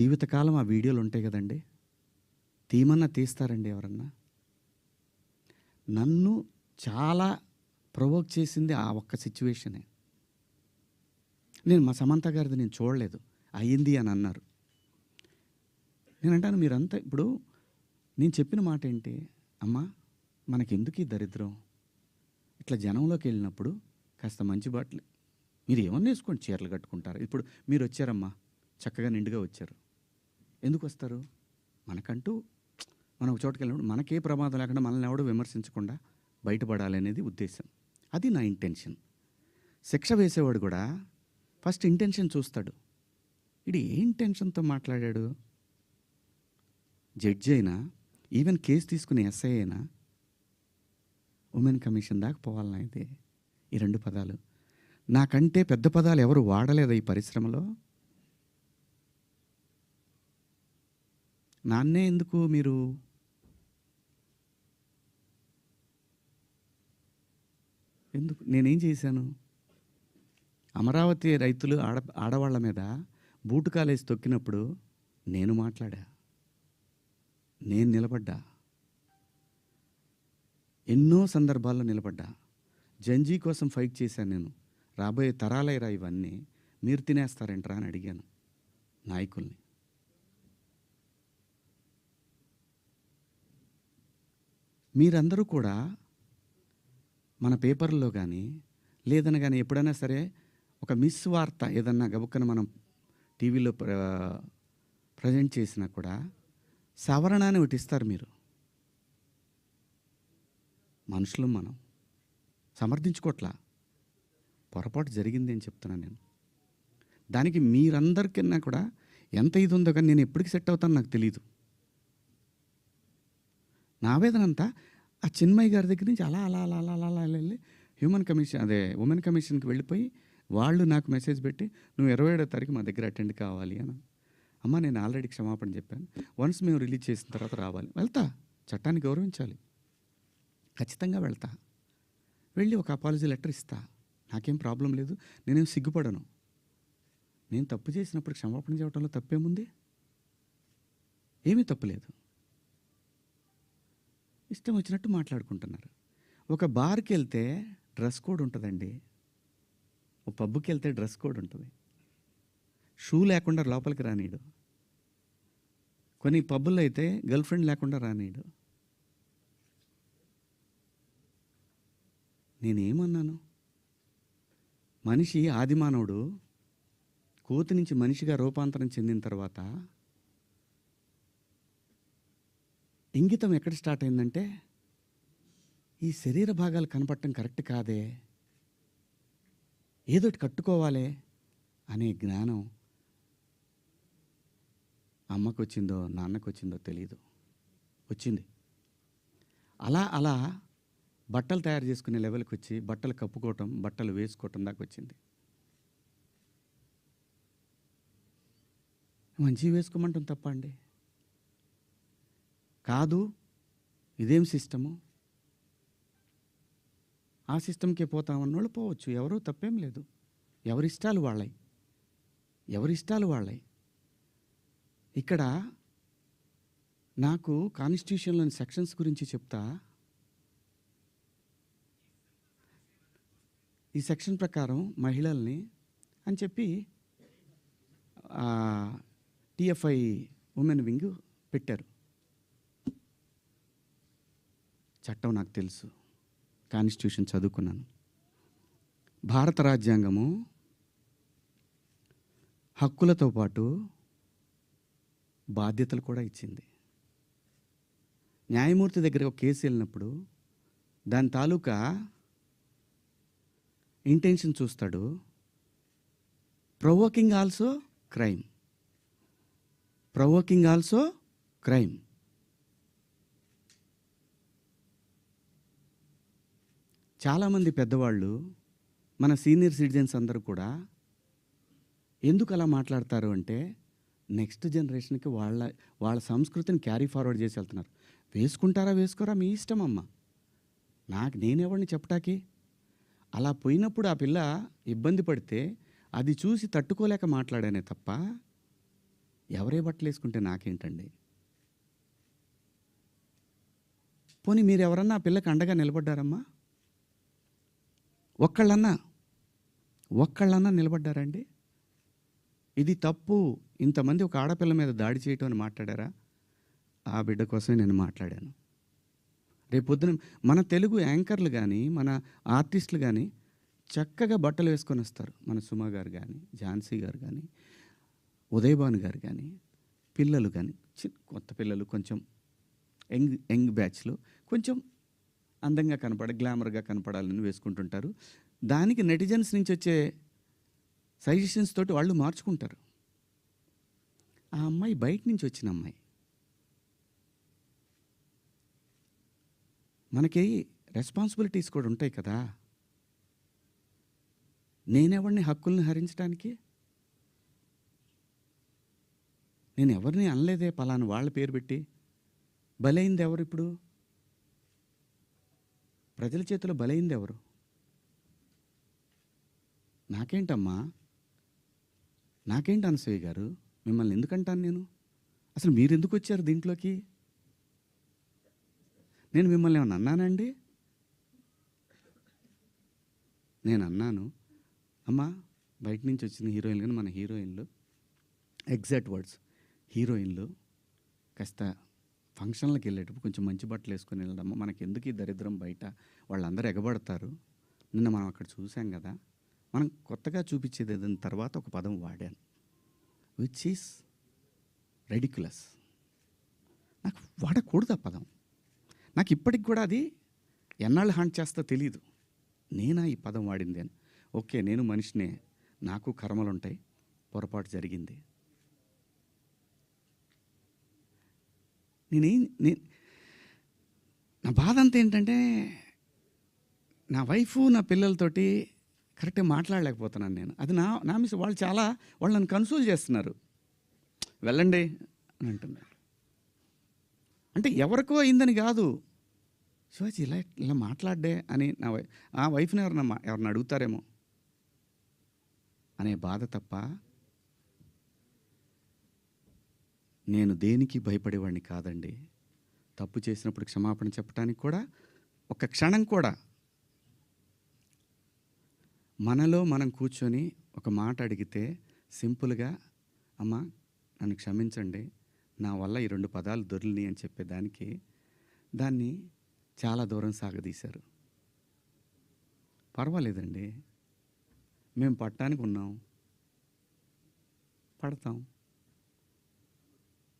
జీవితకాలం ఆ వీడియోలు ఉంటాయి కదండి. తీమన్నా తీస్తారండి ఎవరన్నా. నన్ను చాలా ప్రొవోక్ చేసింది ఆ ఒక్క సిచ్యువేషనే. నేను మా సమంత గారిది నేను చూడలేదు. అయ్యింది అని అన్నారు. నేను అంటాను మీరంతా ఇప్పుడు నేను చెప్పిన మాట ఏంటి అమ్మా మనకెందుకు ఈ దరిద్రం? ఇట్లా జనంలోకి వెళ్ళినప్పుడు కాస్త మంచి బట్టలు మీరు ఏమన్నా వేసుకోండి చీరలు కట్టుకుంటారు. ఇప్పుడు మీరు వచ్చారమ్మా చక్కగా నిండుగా వచ్చారు. ఎందుకు వస్తారు మనకంటూ మనం ఒక చోటుకి వెళ్ళినప్పుడు మనకే ప్రమాదం లేకుండా మనల్ని ఎవడో విమర్శించకుండా బయటపడాలి అనేది ఉద్దేశం. అది నా ఇంటెన్షన్ శిక్ష వేసేవాడు కూడా ఫస్ట్ ఇంటెన్షన్ చూస్తాడు. ఇది ఏ ఇంటెన్షన్తో మాట్లాడాడు? జడ్జి అయినా ఈవెన్ కేసు తీసుకునే ఎస్ఐ అయినా ఉమెన్ కమిషన్ దాకా పోవాలన్నా ఇది ఈ రెండు పదాలు. నాకంటే పెద్ద పదాలు ఎవరు వాడలేదు ఈ పరిశ్రమలో? నాన్నే ఎందుకు మీరు? ఎందుకు? నేనేం చేశాను? అమరావతి రైతులు ఆడ ఆడవాళ్ళ మీద బూటు కాలేసి తొక్కినప్పుడు నేను మాట్లాడా? నేను నిలబడ్డా? ఎన్నో సందర్భాల్లో నిలబడ్డా? జంజీ కోసం ఫైట్ చేశాను నేను. రాబోయే తరాలైరా ఇవన్నీ. మీరు తినేస్తారేంట్రా అని అడిగాను నాయకుల్ని. మీరందరూ కూడా మన పేపర్లో కానీ లేదన కానీ ఎప్పుడైనా సరే ఒక మిస్ వార్త ఏదన్నా గబుక్కన మనం టీవీలో ప్ర ప్రజెంట్ చేసినా కూడా సవరణ అని ఒకటి ఇస్తారు మీరు. మనుషులు మనం సమర్థించుకోట్లా. పొరపాటు జరిగింది అని చెప్తున్నాను నేను. దానికి మీరందరికన్నా కూడా ఎంత ఇది ఉందో కానీ నేను ఎప్పటికి సెట్ అవుతాను నాకు తెలియదు నా ఆవేదన అంతా ఆ చిన్మయ్య గారి దగ్గర నుంచి అలా అలా అలా అలా అలా అలా వెళ్ళి హ్యూమన్ కమిషన్ అదే ఉమెన్ కమిషన్కి వెళ్ళిపోయి వాళ్ళు నాకు మెసేజ్ పెట్టి నువ్వు ఇరవై ఏడో తారీఖు మా దగ్గర అటెండ్ కావాలి అని. అమ్మ నేను ఆల్రెడీ క్షమాపణ చెప్పాను. వన్స్ మేము రిలీజ్ చేసిన తర్వాత రావాలి. వెళ్తా. చట్టాన్ని గౌరవించాలి. ఖచ్చితంగా వెళ్తా. వెళ్ళి ఒక అపాలజీ లెటర్ ఇస్తా. నాకేం ప్రాబ్లం లేదు. నేనేం సిగ్గుపడను. నేను తప్పు చేసినప్పుడు క్షమాపణ చెప్పడంలో తప్పేముంది? ఏమీ తప్పులేదు ఇష్టం వచ్చినట్టు మాట్లాడుకుంటున్నారు. ఒక బార్కి వెళ్తే డ్రెస్ కోడ్ ఉంటుందండి. ఒక పబ్కి వెళ్తే డ్రెస్ కోడ్ ఉంటుంది. షూ లేకుండా లోపలికి రానీడు. కొన్ని పబ్బుల్లో అయితే గర్ల్ ఫ్రెండ్ లేకుండా రానీడు. నేనేమన్నాను? మనిషి ఆదిమానవుడు కోతి నుంచి మనిషిగా రూపాంతరం చెందిన తర్వాత ఇంగితం ఎక్కడ స్టార్ట్ అయిందంటే ఈ శరీర భాగాలు కనపడటం కరెక్ట్ కాదే ఏదోటి కట్టుకోవాలి అనే జ్ఞానం అమ్మకు వచ్చిందో నాన్నకు వచ్చిందో తెలియదు వచ్చింది. అలా అలా బట్టలు తయారు చేసుకునే లెవెల్కి వచ్చి బట్టలు కప్పుకోవటం బట్టలు వేసుకోవటం దాకా వచ్చింది. మంచివి వేసుకోమంటాం తప్ప అండి. కాదు ఇదేం సిస్టము? ఆ సిస్టమ్కే పోతామన్నోళ్ళు పోవచ్చు. ఎవరూ తప్పేం లేదు. ఎవరిష్టాలు వాళ్ళయి ఎవరిష్టాలు వాళ్ళయి ఇక్కడ నాకు కాన్స్టిట్యూషన్లోని సెక్షన్స్ గురించి చెప్తా. ఈ సెక్షన్ ప్రకారం మహిళల్ని అని చెప్పి టిఎఫ్ఐ ఉమెన్ వింగ్ పెట్టారు. చట్టం నాకు తెలుసు. కాన్స్టిట్యూషన్ చదువుకున్నాను. భారత రాజ్యాంగము హక్కులతో పాటు బాధ్యతలు కూడా ఇచ్చింది. న్యాయమూర్తి దగ్గర ఒక కేసు వెళ్ళినప్పుడు దాని తాలూకా ఇంటెన్షన్ చూస్తాడు. Provoking also crime. Provoking also crime. చాలామంది పెద్దవాళ్ళు మన సీనియర్ సిటిజన్స్ అందరూ కూడా ఎందుకు అలా మాట్లాడతారు అంటే నెక్స్ట్ జనరేషన్కి వాళ్ళ వాళ్ళ సంస్కృతిని క్యారీ ఫార్వర్డ్ చేసి వెళ్తున్నారు. వేసుకుంటారా వేసుకోరా? మీ ఇష్టం అమ్మ. నాకు నేనెవరిని చెప్పటాకి అలా పోయినప్పుడు ఆ పిల్ల ఇబ్బంది పడితే అది చూసి తట్టుకోలేక మాట్లాడానే తప్ప ఎవరే బట్టలు వేసుకుంటే నాకేంటండి? పోనీ మీరు ఎవరన్నా ఆ పిల్లకి అండగా నిలబడ్డారమ్మా? ఒక్కళ్ళన్నా ఒక్కళ్ళన్నా నిలబడ్డారండి? ఇది తప్పు. ఇంతమంది ఒక ఆడపిల్ల మీద దాడి చేయటం అని మాట్లాడారా? ఆ బిడ్డ కోసమే నేను మాట్లాడాను. రేపు మన తెలుగు యాంకర్లు కానీ మన ఆర్టిస్టులు కానీ చక్కగా బట్టలు వేసుకొని వస్తారు. మన సుమ గారు కానీ ఝాన్సీ గారు కానీ ఉదయభాను గారు కానీ పిల్లలు కానీ కొత్త పిల్లలు కొంచెం యంగ్ యంగ్ బ్యాచ్లో కొంచెం అందంగా కనపడ గ్లామర్గా కనపడాలని వేసుకుంటుంటారు. దానికి నెటిజన్స్ నుంచి వచ్చే సజెషన్స్ తోటి వాళ్ళు మార్చుకుంటారు. ఆ అమ్మాయి బయట నుంచి వచ్చిన అమ్మాయి. మనకి రెస్పాన్సిబిలిటీస్ కూడా ఉంటాయి కదా. నేనెవరిని హక్కుల్ని హరించడానికి నేను ఎవరిని అనలేదే పలానా వాళ్ళ పేరు పెట్టి? బలైంది ఎవరు ఇప్పుడు? ప్రజల చేతిలో బలైంది ఎవరు నాకేంటమ్మా? నాకేంటి అనసూయ గారు? మిమ్మల్ని ఎందుకంటాను నేను? అసలు మీరు ఎందుకు వచ్చారు దీంట్లోకి? నేను మిమ్మల్ని ఏమన్నా అన్నానండి? నేను అన్నాను అమ్మా బయట నుంచి వచ్చిన హీరోయిన్లు కానీ మన హీరోయిన్లు. Exact words. హీరోయిన్లు. కాస్త ఫంక్షన్లకు వెళ్ళేటప్పుడు కొంచెం మంచి బట్టలు వేసుకొని వెళ్ళడమ్మా మనకి ఎందుకు ఈ దరిద్రం బయట? వాళ్ళందరూ ఎగబడతారు. నిన్న మనం అక్కడ చూసాం కదా. మనం కొత్తగా చూపించేది ఏదైనా తర్వాత ఒక పదం వాడాను. విచ్ ఈస్ రెడిక్యులస్ నాకు వాడకూడదు ఆ పదం. నాకు ఇప్పటికి కూడా అది ఎన్నాళ్ళు హాంట్ చేస్తా తెలియదు నేనా ఈ పదం వాడింది అని. ఓకే నేను మనిషినే. నాకు కర్మలు ఉంటాయి పొరపాటు జరిగింది. నేనేం నే నా బాధ అంతా ఏంటంటే నా వైఫ్ నా పిల్లలతోటి కరెక్ట్గా మాట్లాడలేకపోతున్నాను నేను. అది నా నా మిస్ వాళ్ళు చాలా వాళ్ళు నన్ను కన్సోల్ చేస్తున్నారు. వెళ్ళండి అని అంటున్నారు. అంటే ఎవరికో అయిందని కాదు. శివాజీ ఇలా ఇలా మాట్లాడ్డే అని నా వై ఆ వైఫ్ని ఎవరన్నా ఎవరిని ఎవరన్నా అడుగుతారేమో అనే బాధ తప్ప నేను దేనికి భయపడేవాడిని కాదండి. తప్పు చేసినప్పుడు క్షమాపణ చెప్పడానికి కూడా ఒక క్షణం కూడా. మనలో మనం కూర్చొని ఒక మాట అడిగితే సింపుల్గా అమ్మ నన్ను క్షమించండి. నా వల్ల ఈ రెండు పదాలు దొరిని అని చెప్పేదానికి దాన్ని చాలా దూరం సాగదీశారు. పర్వాలేదండి. మేము పట్టడానికి ఉన్నాం. పడతాం.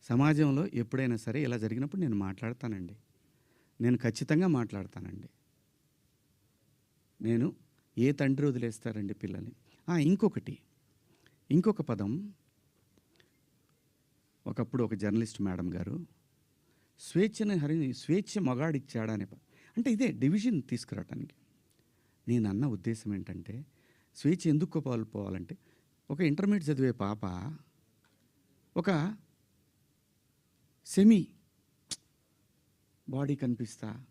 సమాజంలో ఎప్పుడైనా సరే ఇలా జరిగినప్పుడు నేను మాట్లాడతానండి. నేను ఖచ్చితంగా మాట్లాడతానండి. నేను ఏ తండ్రి వదిలేస్తారండి పిల్లల్ని? ఇంకొకటి. ఇంకొక పదం. ఒకప్పుడు ఒక జర్నలిస్ట్ మేడం గారు స్వేచ్ఛను హరి స్వేచ్ఛ మగాడిచ్చాడా అనే అంటే ఇదే డివిజన్ తీసుకురావటానికి. నేను అన్న ఉద్దేశం ఏంటంటే స్వేచ్ఛ ఎందుకు కోల్పోవాలంటే ఒక ఇంటర్మీడియట్ చదివే పాప ఒక సెమీ. బాడీ కనిపిస్తా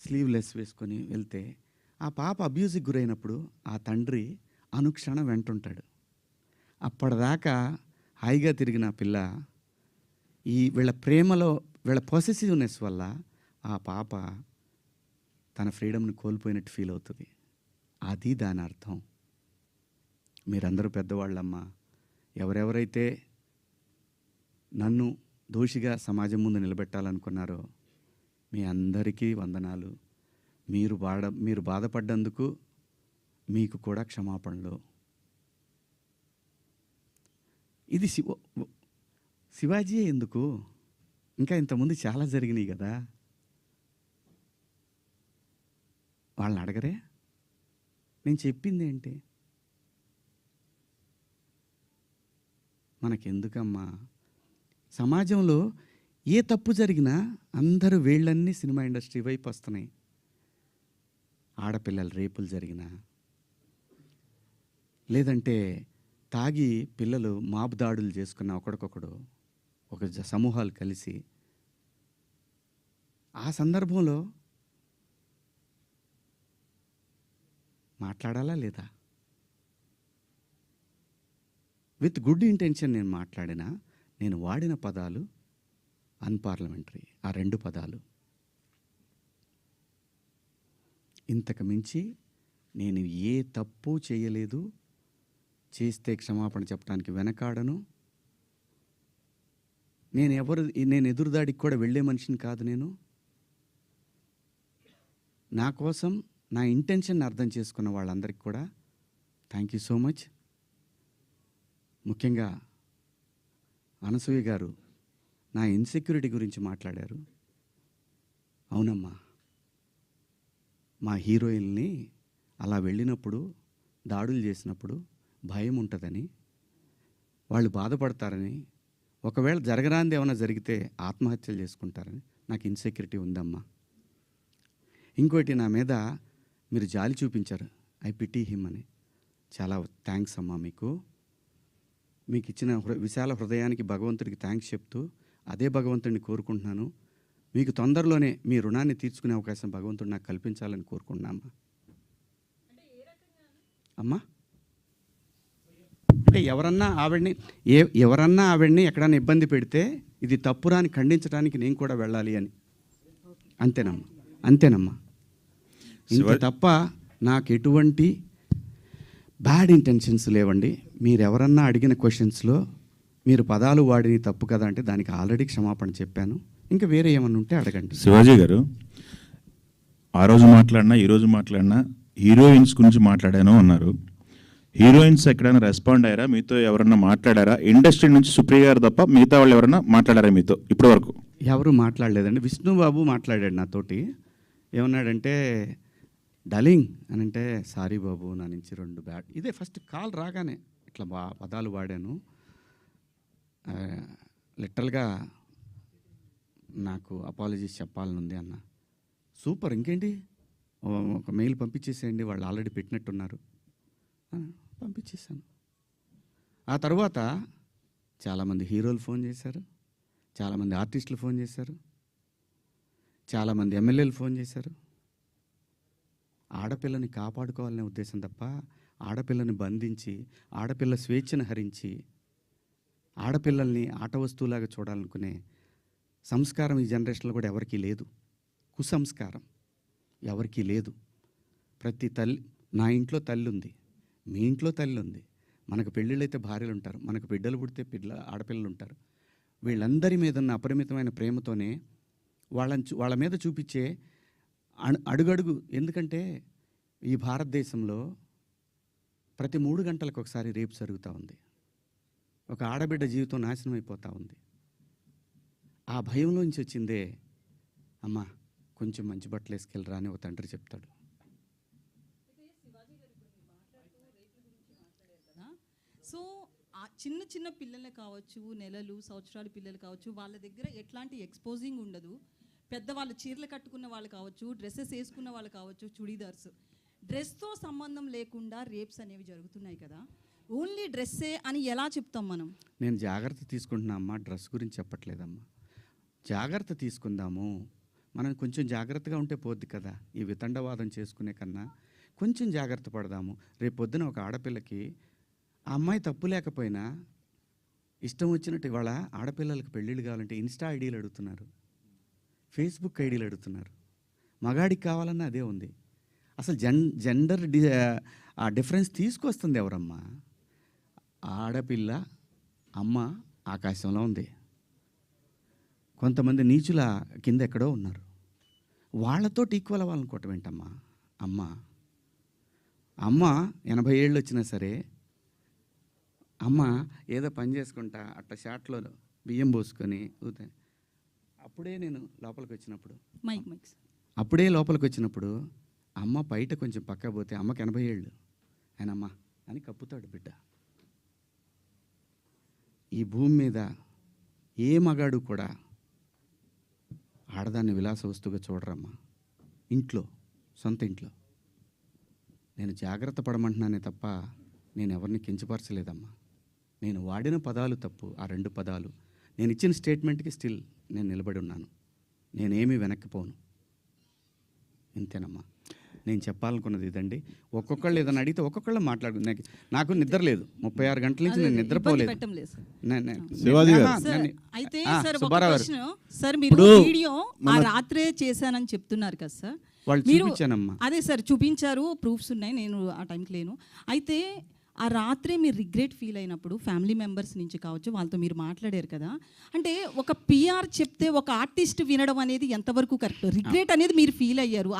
స్లీవ్లెస్ వేసుకొని వెళ్తే ఆ పాప అబ్యూజ్కి గురైనప్పుడు ఆ తండ్రి అనుక్షణం వెంటుంటాడు. అప్పటిదాకా హాయిగా తిరిగిన పిల్ల ఈ వీళ్ళ ప్రేమలో వీళ్ళ పొసెసివ్నెస్ వల్ల ఆ పాప తన ఫ్రీడమ్ని కోల్పోయినట్టు ఫీల్ అవుతుంది. అది దాని అర్థం. మీరందరూ పెద్దవాళ్ళమ్మా. ఎవరెవరైతే నన్ను దోషిగా సమాజం ముందు నిలబెట్టాలనుకున్నారో మీ అందరికీ వందనాలు. మీరు బాడ మీరు బాధపడ్డందుకు మీకు కూడా క్షమాపణలు. ఇది శివ శివాజీ ఎందుకు? ఇంకా ఇంతకుముందు చాలా జరిగినాయి కదా. వాళ్ళని అడగరే? నేను చెప్పింది ఏంటి? మనకెందుకమ్మా? సమాజంలో ఏ తప్పు జరిగినా అందరూ వీళ్ళన్నీ సినిమా ఇండస్ట్రీ వైపు వస్తున్నాయి. ఆడపిల్లల రేపులు జరిగినా లేదంటే తాగి పిల్లలు మాబు దాడులు చేసుకున్న ఒకడికొకడు ఒక జ- సమూహాలు కలిసి ఆ సందర్భంలో మాట్లాడాలా లేదా? విత్ గుడ్ ఇంటెన్షన్ నేను మాట్లాడినా నేను వాడిన పదాలు అన్పార్లమెంటరీ ఆ రెండు పదాలు. ఇంతకు మించి నేను ఏ తప్పు చేయలేదు చేస్తే క్షమాపణ చెప్పడానికి వెనకాడను. నేను ఎవరు నేను ఎదురుదాడికి కూడా వెళ్ళే మనిషిని కాదు నేను. నా కోసం నా ఇంటెన్షన్ అర్థం చేసుకున్న వాళ్ళందరికీ కూడా థ్యాంక్ యూ సో మచ్. ముఖ్యంగా అనసూయ గారు నా ఇన్సెక్యూరిటీ గురించి మాట్లాడారు. అవునమ్మా మా హీరోయిన్ని అలా వెళ్ళినప్పుడు దాడులు చేసినప్పుడు భయం ఉంటుందని వాళ్ళు బాధపడతారని ఒకవేళ జరగరాంది ఏమైనా జరిగితే ఆత్మహత్యలు చేసుకుంటారని నాకు ఇన్సెక్యూరిటీ ఉందమ్మా. ఇంకోటి నా మీద మీరు జాలి చూపించారు. ఐ పిటీ హిమ్ అని. చాలా థ్యాంక్స్ అమ్మా మీకు. మీకు ఇచ్చిన హృ విశాల హృదయానికి భగవంతుడికి థ్యాంక్స్ చెప్తూ అదే భగవంతుడిని కోరుకుంటున్నాను. మీకు తొందరలోనే మీ రుణాన్ని తీర్చుకునే అవకాశం భగవంతుడు నాకు కల్పించాలని కోరుకుంటున్నామా అమ్మా. అంటే ఎవరన్నా ఆవిడ్ని ఏ ఎవరన్నా ఆవిడ్ని ఎక్కడన్నా ఇబ్బంది పెడితే ఇది తప్పురా అని ఖండించడానికి నేను కూడా వెళ్ళాలి అని. అంతేనమ్మా. అంతేనమ్మా. ఇంత తప్ప నాకు ఎటువంటి బ్యాడ్ ఇంటెన్షన్స్ లేవండి. మీరు ఎవరన్నా అడిగిన క్వశ్చన్స్లో మీరు పదాలు వాడిని తప్పు కదా అంటే దానికి ఆల్రెడీ క్షమాపణ చెప్పాను. ఇంకా వేరే ఏమన్నా ఉంటే అడగండి. శివాజీ గారు ఆ రోజు మాట్లాడినా ఈ రోజు మాట్లాడినా హీరోయిన్స్ గురించి మాట్లాడాను అన్నారు. హీరోయిన్స్ ఎక్కడైనా రెస్పాండ్ అయ్యారా? మీతో ఎవరన్నా మాట్లాడారా? ఇండస్ట్రీ నుంచి సుప్రియ గారు తప్ప మిగతా వాళ్ళు ఎవరైనా మాట్లాడారా మీతో? ఇప్పటి వరకు ఎవరు మాట్లాడలేదండి. విష్ణుబాబు మాట్లాడాడు నాతోటి. ఏమన్నాడంటే డలింగ్ అని అంటే సారీ బాబు నా నుంచి రెండు బ్యాడ్. ఇదే ఫస్ట్ కాల్ రాగానే ఇట్లా బా పదాలు వాడాను. లిటరల్గా నాకు అపాలజీస్ చెప్పాలనుంది అన్న. సూపర్ ఇంకేంటి? ఒక మెయిల్ పంపించేసేయండి వాళ్ళు ఆల్రెడీ పెట్టినట్టున్నారు. పంపించేశాను. ఆ తర్వాత చాలామంది హీరోలు ఫోన్ చేశారు. చాలామంది ఆర్టిస్టులు ఫోన్ చేశారు. చాలామంది ఎమ్మెల్యేలు ఫోన్ చేశారు. ఆడపిల్లని కాపాడుకోవాలనే ఉద్దేశం తప్ప ఆడపిల్లని బంధించి ఆడపిల్ల స్వేచ్ఛను హరించి ఆడపిల్లల్ని ఆట వస్తువులాగా చూడాలనుకునే సంస్కారం ఈ జనరేషన్లో కూడా ఎవరికీ లేదు. కుసంస్కారం ఎవరికీ లేదు. ప్రతి తల్లి నా ఇంట్లో తల్లి ఉంది. మీ ఇంట్లో తల్లి ఉంది. మనకు పెళ్ళిళ్ళు అయితే భార్యలు ఉంటారు. మనకు బిడ్డలు పుడితే పిల్ల ఆడపిల్లలు ఉంటారు. వీళ్ళందరి మీద ఉన్న అపరిమితమైన ప్రేమతోనే వాళ్ళని చూ- వాళ్ళ మీద చూపించే అడుగడుగు. ఎందుకంటే ఈ భారతదేశంలో ప్రతి మూడు గంటలకు ఒకసారి రేపు జరుగుతూ ఉంది. ఒక ఆడబిడ్డ జీవితం నాశనం అయిపోతూ ఉంది. ఆ భయంలోంచి వచ్చిందే అమ్మా కొంచెం మంచి బట్టలు వేసుకెళ్ళరా అని ఒక తండ్రి చెప్తాడు. సో ఆ చిన్న చిన్న పిల్లలు కావచ్చు నెలలు సంవత్సరాలు పిల్లలు కావచ్చు వాళ్ళ దగ్గర ఎట్లాంటి ఎక్స్పోజింగ్ ఉండదు. పెద్దవాళ్ళు చీరలు కట్టుకున్న వాళ్ళు కావచ్చు డ్రెస్సెస్ వేసుకున్న వాళ్ళు కావచ్చు చుడీదార్స్. డ్రెస్తో సంబంధం లేకుండా రేప్స్ అనేవి జరుగుతున్నాయి కదా. ఓన్లీ డ్రెస్సే అని ఎలా చెప్తాం మనం? నేను జాగ్రత్త తీసుకుంటున్నా అమ్మా డ్రెస్ గురించి చెప్పట్లేదమ్మా. జాగ్రత్త తీసుకుందాము. మనం కొంచెం జాగ్రత్తగా ఉంటే పోద్ది కదా ఈ వితండవాదం చేసుకునే కన్నా. కొంచెం జాగ్రత్త పడదాము. రేపు పొద్దున ఒక ఆడపిల్లకి ఆ అమ్మాయి తప్పు లేకపోయినా ఇష్టం వచ్చినట్టు ఇవాళ ఆడపిల్లలకు పెళ్ళిళ్ళు కావాలంటే ఇన్స్టా ఐడీలు అడుగుతున్నారు. ఫేస్బుక్ ఐడీలు అడుగుతున్నారు. మగాడికి కావాలన్నా అదే ఉంది. అసలు జెన్ జెండర్ డి ఆ డిఫరెన్స్ తీసుకొస్తుంది ఎవరమ్మా? ఆడపిల్ల అమ్మ ఆకాశంలో ఉంది. కొంతమంది నీచుల కింద ఎక్కడో ఉన్నారు. వాళ్ళతో ఈక్వల్ అవ్వాలనుకోవటం ఏంటమ్మా? అమ్మ. అమ్మ ఎనభై ఏళ్ళు వచ్చినా సరే అమ్మ ఏదో పని చేసుకుంటా అట్ట షాట్లో బియ్యం పోసుకొని ఊతే అప్పుడే నేను లోపలికి వచ్చినప్పుడు మైక్ మైక్స్ అప్పుడే లోపలికి వచ్చినప్పుడు అమ్మ బయట కొంచెం పక్క పోతే అమ్మకి ఎనభై ఏళ్ళు. ఆయన అమ్మ అని కప్పుతాడు బిడ్డ. ఈ భూమి మీద ఏ మగాడు కూడా ఆడదాన్ని విలాస వస్తువుగా చూడరమ్మా. ఇంట్లో సొంత ఇంట్లో. నేను జాగ్రత్త పడమంటున్నానే తప్ప నేను ఎవరిని కించపరచలేదమ్మా. నేను వాడిన పదాలు తప్పు ఆ రెండు పదాలు. నేను ఇచ్చిన స్టేట్మెంట్కి స్టిల్ నేను నిలబడి ఉన్నాను. నేనేమీ వెనక్కిపోను. ఇంతేనమ్మా. నేను చెప్పాలనుకున్నది ఇదండి. ఒక్కొక్కళ్ళు ఏదైనా అడిగితే ఒక్కొక్కళ్ళు మాట్లాడు నాకు నాకు నిద్ర లేదు. ముప్పై ఆరు గంటల నుంచి నేను నిద్రపోలేదు. అయితే సార్ ఒక సార్ మీరు వీడియో ఆ రాత్రే చేశానని చెప్తున్నారు కదా సార్. వాళ్ళు మీరు చూపించానమ్మా. అదే సార్ చూపించారు ప్రూఫ్స్ ఉన్నాయి నేను ఆ టైంకి లేను. అయితే ఆ రాత్రే మీరు రిగ్రెట్ ఫీల్ అయినప్పుడు ఫ్యామిలీ మెంబర్స్ నుంచి కావచ్చు వాళ్ళతో మీరు మాట్లాడారు కదా అంటే ఒక పిఆర్ చెప్తే ఒక ఆర్టిస్ట్ వినడం అనేది ఎంతవరకు కరెక్ట్? రిగ్రెట్ అనేది మీరు ఫీల్ అయ్యారు.